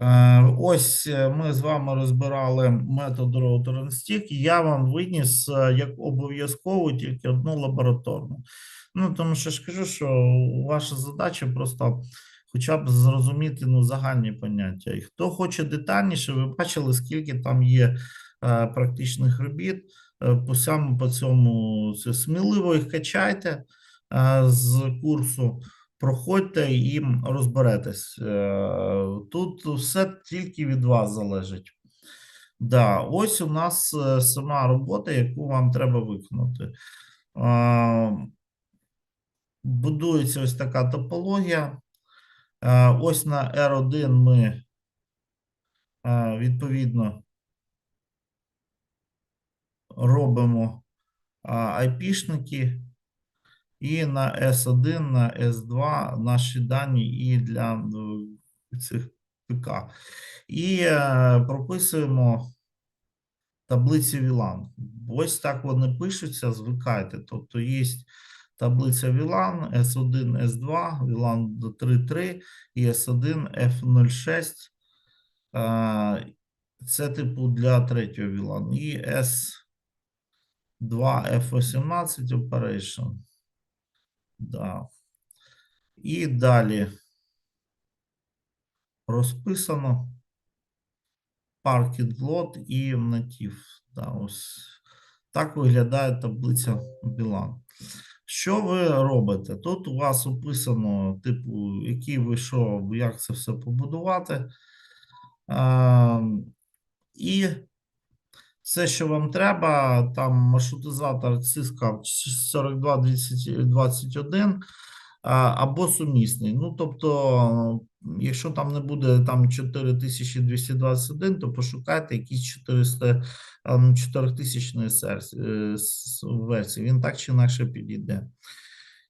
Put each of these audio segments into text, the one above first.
Е, Ось е, ми з вами розбирали метод and Stick. Я вам виніс е, як обов'язково тільки одну лабораторну. Ну, тому що ж кажу, що ваша задача просто хоча б зрозуміти ну, загальні поняття. І хто хоче детальніше, ви бачили, скільки там є е, практичних робіт. По саме по цьому це сміливо їх качайте е, з курсу проходьте і розберетесь. Е, Тут все тільки від вас залежить. Да, ось у нас е, сама робота, яку вам треба виконати. Е, Будується ось така топологія. Ось на R1 ми відповідно робимо IP-шники. І на S1, на S2 наші дані і для е, цих ПК. І е, прописуємо таблиці VLAN. Ось так вони пишуться, звикайте. Тобто є таблиця VLAN, S1, S2, VLAN 3.3 і S1 F06. Е, Це типу для третього VLAN. І S2 F18 Operation. Да. І далі розписано parking lot і натив. Да, ось так виглядає таблиця Білан. Що ви робите? Тут у вас описано, типу, який ви що, як це все побудувати. А, і все, що вам треба, там маршрутизатор Cisco 4221 або сумісний. Ну, тобто, якщо там не буде там 4221, то пошукайте якісь 400, 4000 версії. Він так чи інакше підійде.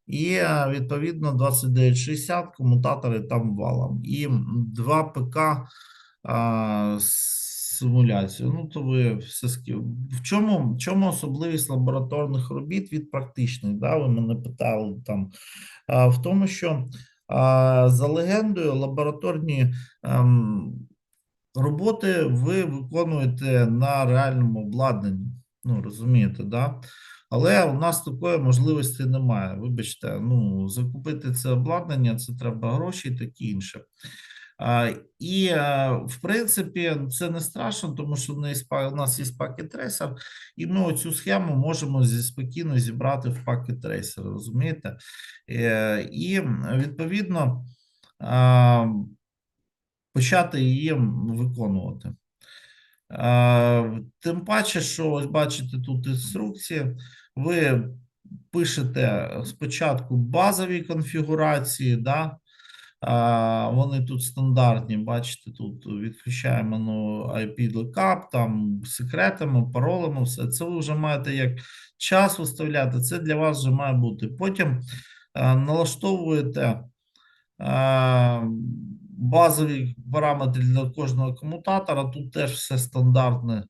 І відповідно 2960 комутатори там валом. І 2 ПК а, симуляцію. Ну, то ви все ски. В чому, в чому особливість лабораторних робіт від практичних? Да? Ви мене питали там. А, в тому, що а, за легендою лабораторні ем, роботи ви виконуєте на реальному обладнанні. Ну, розумієте, да? Але у нас такої можливості немає. Вибачте, ну закупити це обладнання, це треба гроші і таке інше. І, в принципі, це не страшно, тому що у нас є- пакет трейсер, і ми оцю схему можемо спокійно зібрати в пакет трейсер, розумієте? Е, І відповідно почати її виконувати. Тим паче, що ось бачите тут інструкції, ви пишете спочатку базові конфігурації, да, Вони тут стандартні, бачите, тут відключаємо ну, IP lookup, там секретами, паролями, все. Це ви вже маєте як час виставляти, це для вас вже має бути. Потім а, налаштовуєте а, базові параметри для кожного комутатора. Тут теж все стандартне.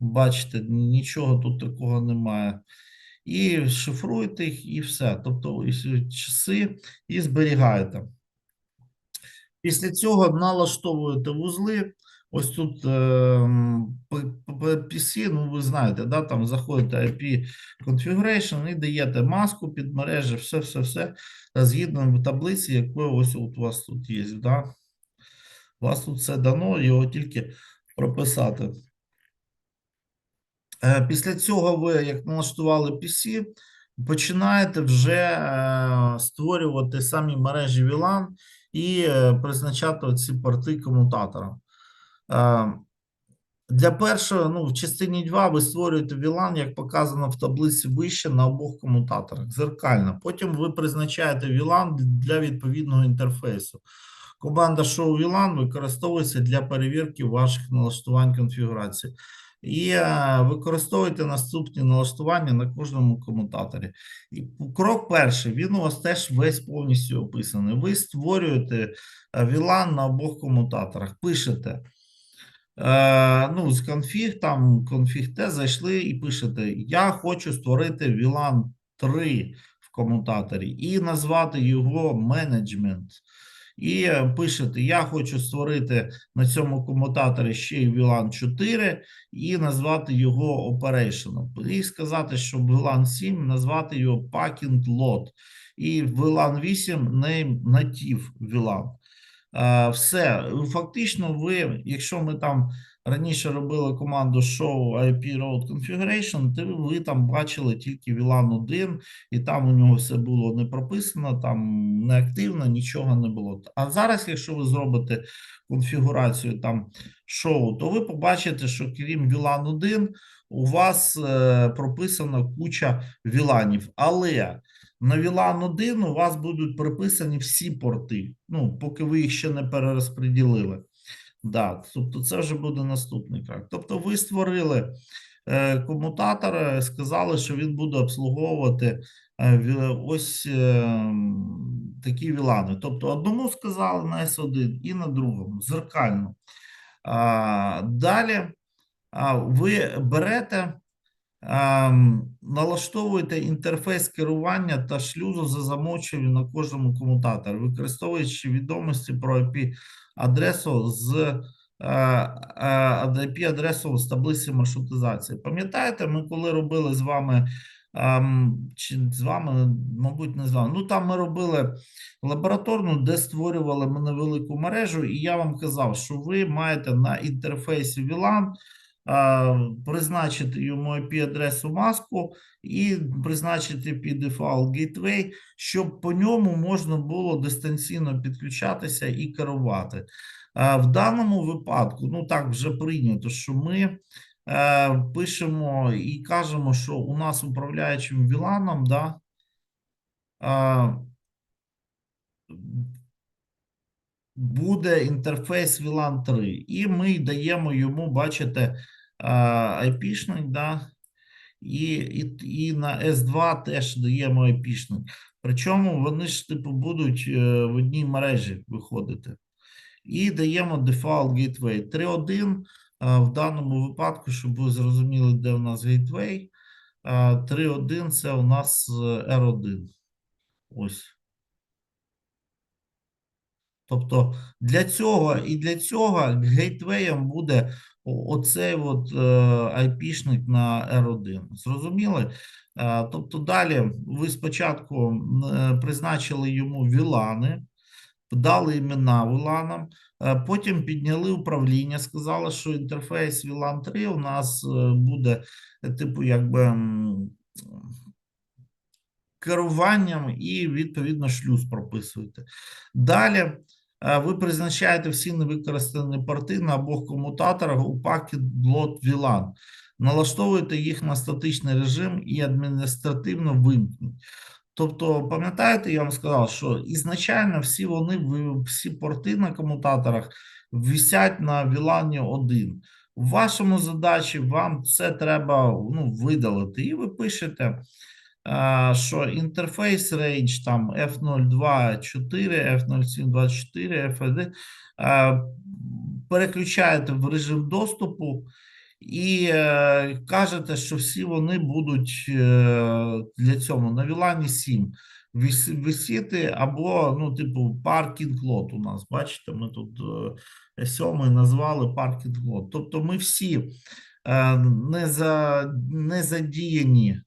Бачите, нічого тут такого немає. І шифруєте їх, і все. Тобто і часи і зберігаєте. Після цього налаштовуєте вузли. Ось тут е, PC, ну ви знаєте, да, там заходите IP configuration і даєте маску під мережі, все, все, все згідно таблиці, якою ось от у вас тут є. Да? У вас тут все дано, його тільки прописати. Е, Після цього ви, як налаштували PC, починаєте вже е, створювати самі мережі VLAN і е, призначати ці порти комутатора. Е, Для першого, ну, в частині 2 ви створюєте VLAN, як показано в таблиці вище на обох комутаторах, зеркально. Потім ви призначаєте VLAN для відповідного інтерфейсу. Команда Show VLAN використовується для перевірки ваших налаштувань конфігурації. І е, використовуйте наступні налаштування на кожному комутаторі. І крок перший, він у вас теж весь повністю описаний. Ви створюєте е, VLAN на обох комутаторах, пишете. Е, ну, з конфіг, там конфіг Т зайшли і пишете: Я хочу створити VLAN 3 в комутаторі і назвати його менеджмент. І е, пишете: Я хочу створити на цьому комутаторі ще й VLAN 4 і назвати його Operation. І сказати, що VLAN 7 назвати його Packing Lot. І VLAN 8 name native VLAN. Все, фактично, ви, якщо ми там раніше робили команду show IP route configuration, то ви там бачили тільки VLAN 1, і там у нього все було не прописано, там не активно, нічого не було. А зараз, якщо ви зробите конфігурацію там show, то ви побачите, що крім VLAN 1, у вас е, прописана куча VLANів. Але на VLAN 1 у вас будуть приписані всі порти, ну, поки ви їх ще не перерозподілили. Да, тобто це вже буде наступний крок. Тобто ви створили е, комутатор, е, сказали, що він буде обслуговувати е, ось такі вілани. Тобто одному сказали на S1 і на другому, зеркально. Далі ви берете, налаштовуєте інтерфейс керування та шлюзу за замовчуванням на кожному комутаторі, використовуючи відомості про IP-адресу з е, е, IP-адресу з таблиці маршрутизації. Пам'ятаєте, ми коли робили з вами, ем, чи з вами, мабуть, не з вами, ну там ми робили лабораторну, де створювали ми невелику мережу, і я вам казав, що ви маєте на інтерфейсі VLAN призначити йому IP-адресу маску і призначити під default gateway, щоб по ньому можна було дистанційно підключатися і керувати. В даному випадку, ну так вже прийнято, що ми е, пишемо і кажемо, що у нас управляючим VLAN, да, буде інтерфейс VLAN 3, і ми даємо йому, бачите, IP-шник, да, і, і, і на S2 теж даємо IP-шник. Причому вони ж типу будуть е, в одній мережі виходити. І даємо default gateway 3.1 е, в даному випадку, щоб ви зрозуміли, де у нас gateway. е, 3.1 це у нас е, R1. Ось. Тобто для цього і для цього гейтвеєм буде оцей от е, IP-шник на R1. Зрозуміли? Е, Тобто далі ви спочатку е, призначили йому вілани, дали імена віланам, потім підняли управління, сказали, що інтерфейс VLAN 3 у нас буде, типу, якби. керуванням і відповідно шлюз прописуєте. Далі ви призначаєте всі невикористані порти на обох комутаторах у пакет блот VLAN. Налаштовуєте їх на статичний режим і адміністративно вимкнуть. Тобто, пам'ятаєте, я вам сказав, що ізначально всі вони, всі порти на комутаторах висять на VLAN 1. В вашому задачі вам це треба ну, видалити, і ви пишете що інтерфейс range там F024, F0724, F1 переключаєте в режим доступу і е, кажете, що всі вони будуть е, для цього на VLAN 7 висіти або, ну, типу, паркінг лот у нас. Бачите, ми тут е, сьомий назвали паркінг лот. Тобто ми всі е, не, за, не задіяні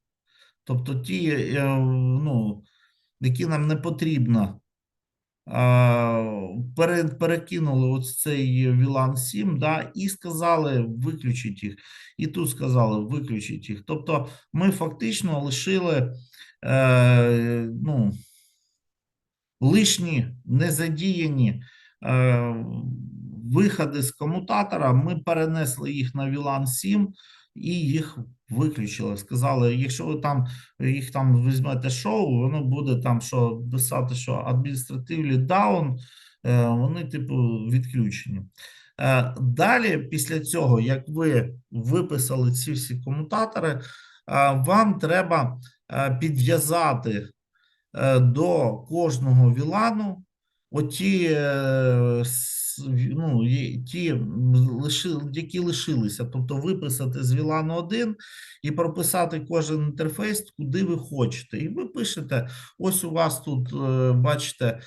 Тобто ті, е, ну, які нам не потрібно, перекинули ось цей VLAN 7, да, і сказали виключити їх. І тут сказали виключити їх. Тобто ми фактично лишили е, ну, лишні незадіяні е, виходи з комутатора. Ми перенесли їх на VLAN 7 і їх виключили. Сказали, якщо ви там їх там візьмете шоу, воно буде там що писати, що administratively down, е, вони, типу, відключені. Е, Далі, після цього, як ви виписали ці всі комутатори, е, вам треба підв'язати до кожного вілану оті, ну, ті, які лишилися, тобто виписати з вілану 1 і прописати кожен інтерфейс, куди ви хочете. І ви пишете, ось у вас тут, е, бачите,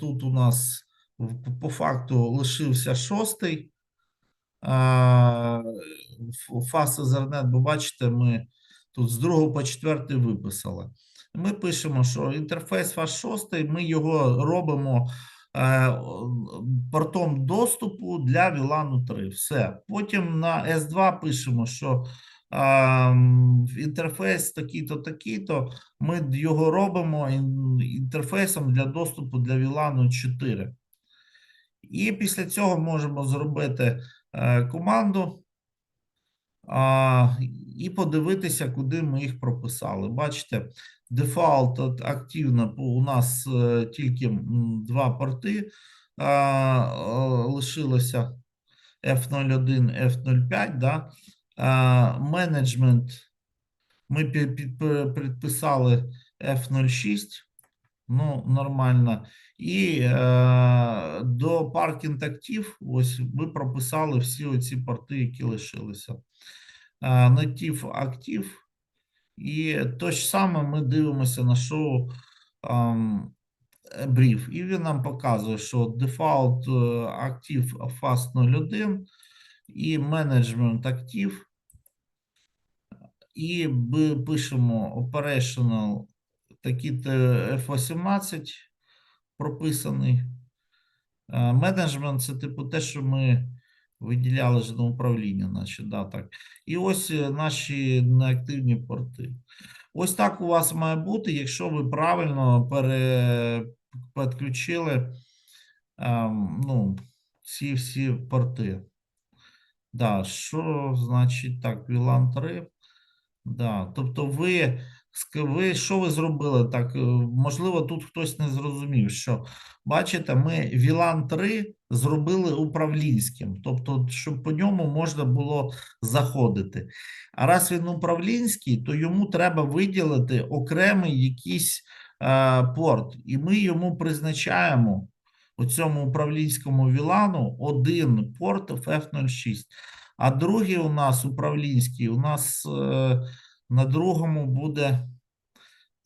Тут у нас по факту лишився шостий. Фас Ethernet, бо бачите, ми тут з другого по четвертий виписали. Ми пишемо, що інтерфейс фас 6, ми його робимо портом доступу для VLAN 3. Все. Потім на S2 пишемо, що е, інтерфейс такий-то, такий-то. Ми його робимо інтерфейсом для доступу для VLAN 4. І після цього можемо зробити е, команду і подивитися, куди ми їх прописали. Бачите, дефолт от активно у нас е, тільки два порти лишилося F01, F05. Да? Менеджмент ми пі- під- підписали F06. Ну, нормально. І е, до паркінг актив, ось ми прописали всі оці порти, які лишилися. Е, Native актив. І то ж саме ми дивимося на шоу ем, бриф. І він нам показує, що дефолт е, актив FAST 01 і менеджмент актив. І пишемо operational такий-то F18 прописаний. Е, Менеджмент це типу те, що ми виділяли ж на управління, наче, да, так. І ось е, наші неактивні порти. Ось так у вас має бути, якщо ви правильно пере... підключили ем, ну, ці всі порти. Да, що значить так, VLAN 3? Да, тобто ви, ви що ви зробили так? е, Можливо, тут хтось не зрозумів, що бачите, ми VLAN 3 зробили управлінським, тобто, щоб по ньому можна було заходити. А раз він управлінський, то йому треба виділити окремий якийсь е, порт, і ми йому призначаємо у цьому управлінському VLAN один порт F06. А другий у нас управлінський, у нас е, на другому буде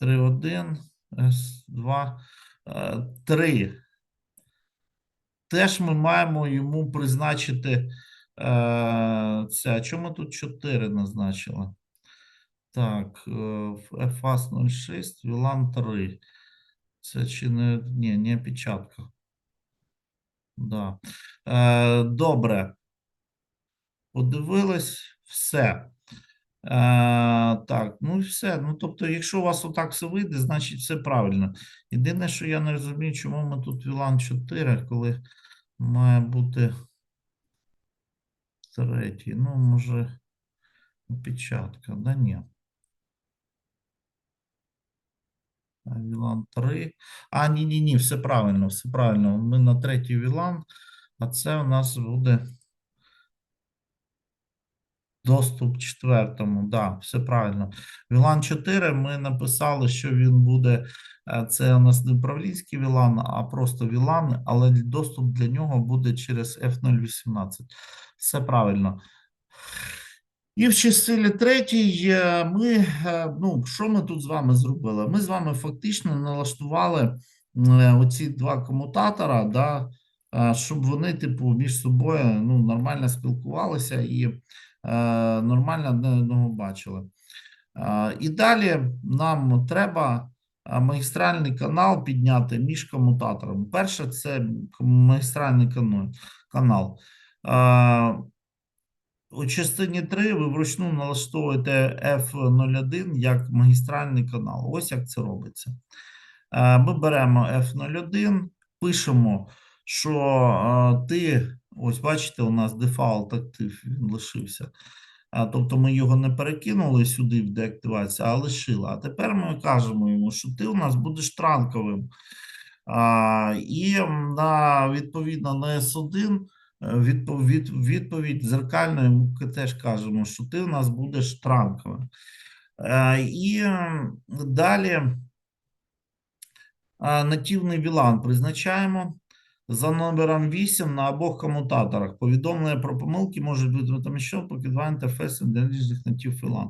3.1, S2, е, 3. Теж ми маємо йому призначити е, це. Чому тут 4 назначили? Так, FAS 06, VLAN 3. Це чи не, ні, не опечатка. Да. Е, добре. Подивились, все. Е, так, ну і все. Ну, тобто, якщо у вас отак все вийде, значить все правильно. Єдине, що я не розумію, чому ми тут VLAN 4, коли має бути третій. Ну, може, опечатка, да ні. VLAN 3. А, ні, ні, все правильно, все правильно. Ми на третій VLAN, а це у нас буде доступ четвертому. Да, все правильно. VLAN 4 ми написали, що він буде. е, Це у нас не управлінський VLAN, а просто VLAN, але доступ для нього буде через F018. Все правильно. І в частині третій ми, е, ну, що ми тут з вами зробили? Ми з вами фактично налаштували е, оці два комутатора, да, щоб вони, типу, між собою ну, нормально спілкувалися і нормально одне одного бачили. Е, І далі нам треба е, магістральний канал підняти між комутаторами. Перше, це магістральний канал. Е, у частині 3 ви вручну налаштовуєте F01 як магістральний канал. Ось як це робиться. Е, Ми беремо F01, пишемо, що е, ти, ось бачите, у нас дефолт актив він лишився. А, Тобто ми його не перекинули сюди в деактивацію, а лишили. А тепер ми кажемо йому, що ти у нас будеш транковим. А, І на, відповідно на S1 відповідь, відповідь дзеркальною ми теж кажемо, що ти у нас будеш транковим. Е, І далі а, нативний VLAN призначаємо за номером 8 на обох комутаторах. Повідомлення про помилки можуть бути розміщено, поки два інтерфейси для різних натив VLAN.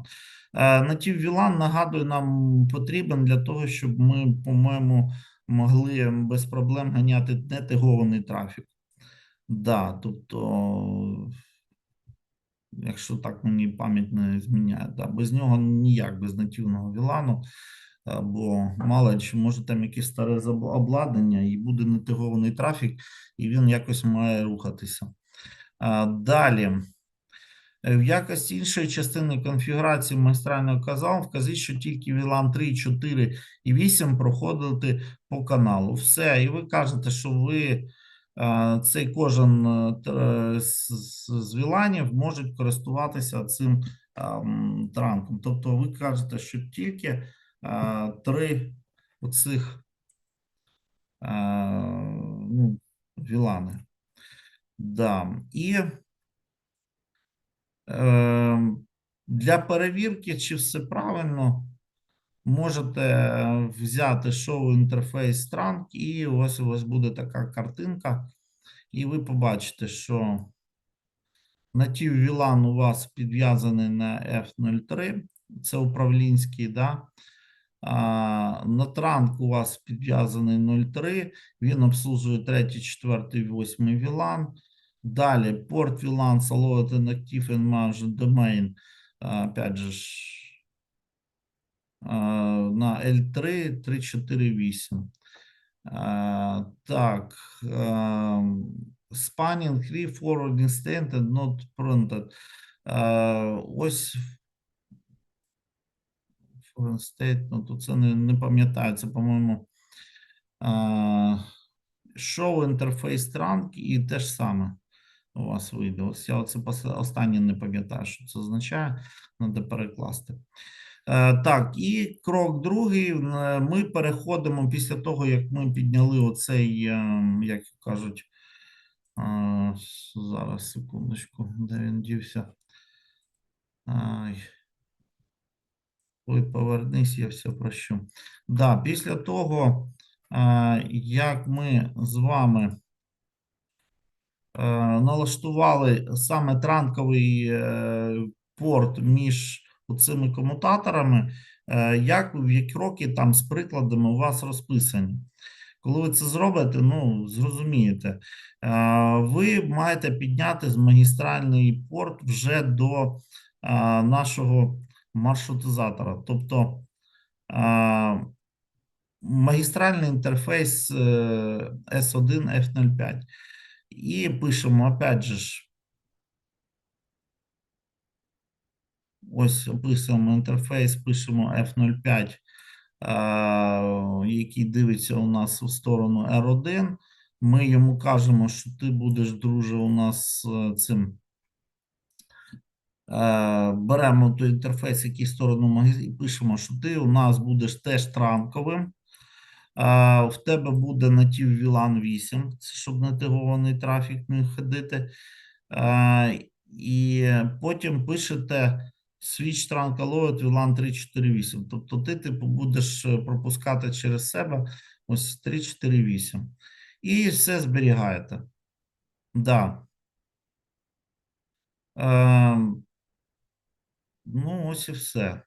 Е, Натив VLAN, нагадую, нам потрібен для того, щоб ми, по-моєму, могли без проблем ганяти нетегований трафік. Да, тобто, якщо так мені пам'ять не зміняє, да, без нього ніяк, без нативного вілану, а, бо мало чи може там якесь старе обладнання і буде нетегований трафік, і він якось має рухатися. Далі. Е, В якості іншої частини конфігурації магістрального казалу вказіть, що тільки VLAN 3, 4 і 8 проходити по каналу. Все, і ви кажете, що ви е, цей кожен е, з, з- з можуть користуватися цим е, транком. Тобто ви кажете, що тільки е, три оцих ну, VLAN. Да. І Е, Для перевірки, чи все правильно, можете е, взяти шоу інтерфейс Trunk, і ось у вас буде така картинка, і ви побачите, що натив VLAN у вас підв'язаний на F03, це управлінський, да? На транк у вас підв'язаний 03, він обслужує 3, 4, 8 VLAN. Далі порт VLAN, Allowed and Active and Managed Domain, опять же на L3 348. А, Так, spanning, free, forwarding state and not printed. Ось state, ну тут це не, не пам'ятаю, це, по-моєму, show interface trunk і те ж саме у вас вийде. Ось я оце останнє не пам'ятаю, що це означає, треба перекласти. Е, Так, і крок другий. е, Ми переходимо після того, як ми підняли оцей, е, як кажуть, зараз секундочку, де він дівся. Ой, повернись, я все прощу. Да, після того, е, як ми з вами е, налаштували саме транковий е, порт між цими комутаторами, як в які роки там з прикладами у вас розписані. Коли ви це зробите, ну зрозумієте, ви маєте підняти з магістральний порт вже до нашого маршрутизатора. Тобто магістральний інтерфейс е, S1 F05. І пишемо, опять же ж, ось описуємо інтерфейс, пишемо F05, е, який дивиться у нас у сторону R1. Ми йому кажемо, що ти будеш, друже, у нас е, цим. Е, Беремо той інтерфейс, який сторону магазину, і пишемо, що ти у нас будеш теж транковим. Е, В тебе буде натив VLAN 8, щоб нативований трафік міг ходити. Е, І потім пишете switch trunk allowed VLAN 348. Тобто ти типу будеш пропускати через себе ось 348. І все зберігаєте. Да. Ну, ось і все.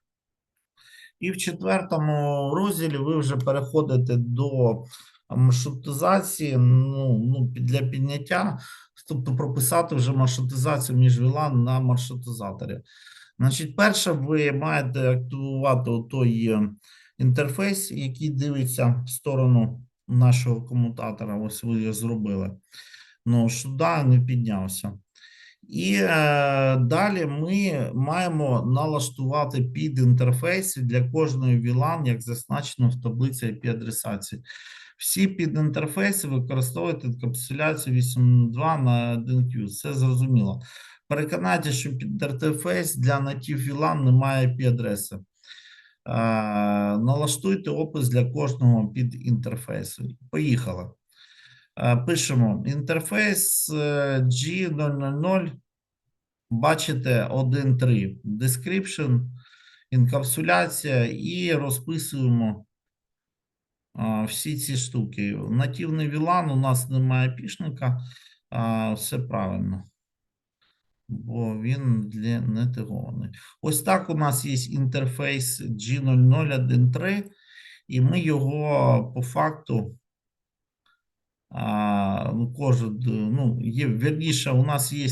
І в четвертому розділі ви вже переходите до маршрутизації, ну, ну, для підняття, тобто прописати вже маршрутизацію між VLAN на маршрутизаторі. Значить, перше, ви маєте активувати той е, інтерфейс, який дивиться в сторону нашого комутатора. Ось ви його зробили. Ну, сюди не піднявся. І е, далі ми маємо налаштувати під інтерфейси для кожної VLAN, як зазначено в таблиці IP-адресації. Всі підінтерфейси використовують інкапсуляцію 8.2 на 1Q. Це зрозуміло. Переконайте, що підінтерфейс для натив VLAN не має IP-адреси. Е, налаштуйте опис для кожного підінтерфейсу. Поїхали. Е, Пишемо інтерфейс е, G000, бачите 1.3, description, інкапсуляція і розписуємо всі ці штуки. Нативний VLAN, у нас немає пішника, все правильно. Бо він для нетигований. Ось так у нас є інтерфейс G0013. і ми його по факту. Ну, кожен, ну, є, вірніше, у нас є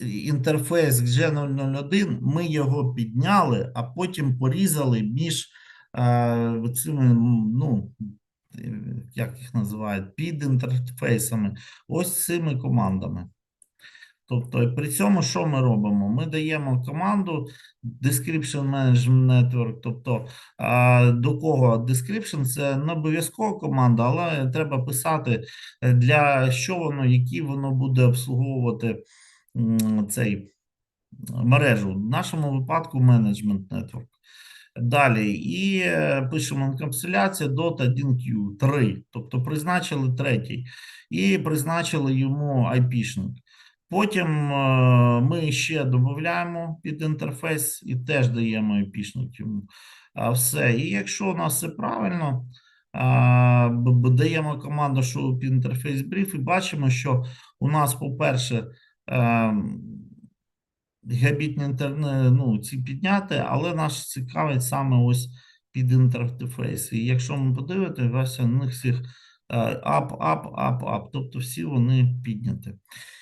інтерфейс G001, ми його підняли, а потім порізали між а, цими, ну, е, як їх називають, під інтерфейсами, ось цими командами. Тобто, при цьому що ми робимо? Ми даємо команду Description Management Network, тобто до кого description це не обов'язкова команда, але треба писати е, для що воно, які воно буде обслуговувати цей мережу. В нашому випадку Management Network. Далі, і е, пишемо інкапсуляція dot 1Q 3, тобто призначили третій, і призначили йому IP-шник. Потім е, ми ще додаємо під інтерфейс і теж даємо IP-шник йому. Все. І якщо у нас все правильно, даємо команду show під інтерфейс brief і бачимо, що у нас, по-перше, ем, гігабітні інтернет, ну, ці підняти, але нас цікавить саме ось під інтерфейс. І якщо ми подивитися, у них всіх е, ап, ап, ап, ап, тобто всі вони підняті.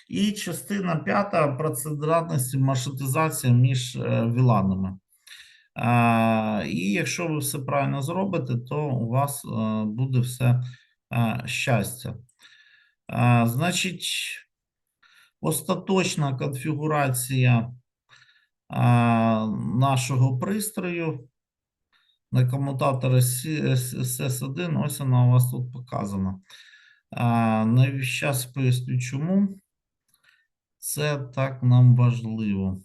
І частина п'ята процедуральності маршрутизація між е, віланами. Е, І якщо ви все правильно зробите, то у вас е, буде все е, щастя. Е, Значить, остаточна конфігурація нашого пристрою на комутаторі SS1, ось вона у вас тут показана. Зараз поясню, чому це так нам важливо.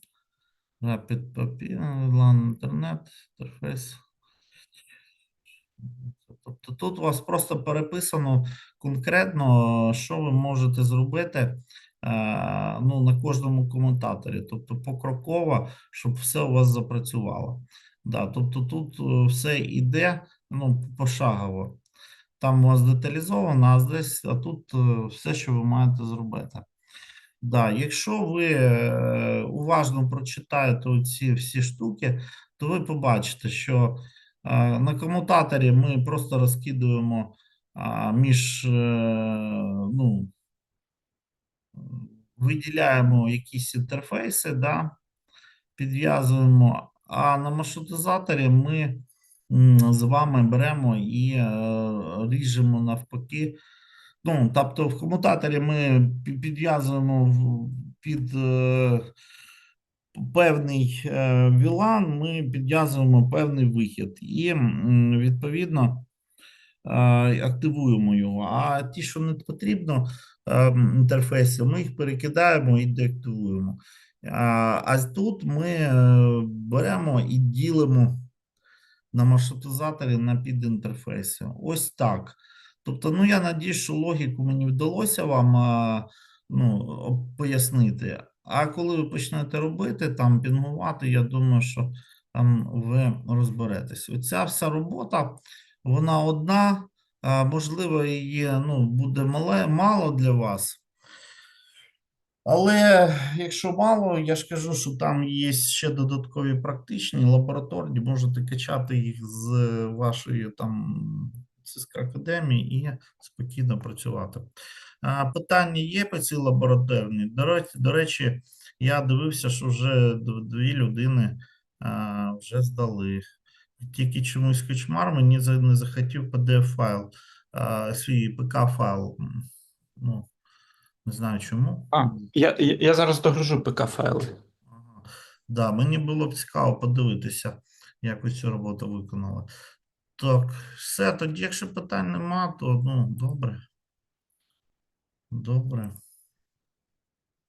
Rapid Papier, LAN інтернет, інтерфейс. Тобто тут у вас просто переписано конкретно, що ви можете зробити ну, на кожному коментаторі, тобто покроково, щоб все у вас запрацювало. Да, тобто тут е, все йде ну, пошагово. Там у вас деталізовано, а десь, а тут е, все, що ви маєте зробити. Да, якщо ви е, уважно прочитаєте ці всі штуки, то ви побачите, що на комутаторі ми просто розкидуємо між, ну, виділяємо якісь інтерфейси, да, підв'язуємо, а на маршрутизаторі ми з вами беремо і е, ріжемо навпаки. Ну, тобто в комутаторі ми підв'язуємо під е, певний е, VLAN, ми підв'язуємо певний вихід і відповідно активуємо його. А ті, що не потрібно інтерфейси, ми їх перекидаємо і деактивуємо. А, тут ми е, беремо і ділимо на маршрутизаторі на підінтерфейсі. Ось так. Тобто, ну я надіюсь, що логіку мені вдалося вам ну, пояснити. А коли ви почнете робити, там пінгувати, я думаю, що там ви розберетесь. Оця вся робота, вона одна, можливо, її ну, буде мале, мало для вас. Але якщо мало, я ж кажу, що там є ще додаткові практичні лабораторні, можете качати їх з вашої там ЦСК академії і спокійно працювати. А, питання є по цій лабораторній. До речі, я дивився, що вже дві людини а, вже здали. Тільки чомусь кочмар мені не захотів PDF-файл, а, свій ПК-файл. Ну, не знаю чому. А, я, я, я зараз догружу ПК-файли. Ага. Да, мені було б цікаво подивитися, як ви цю роботу виконали. Так, все, тоді, якщо питань нема, то ну, добре. Добре.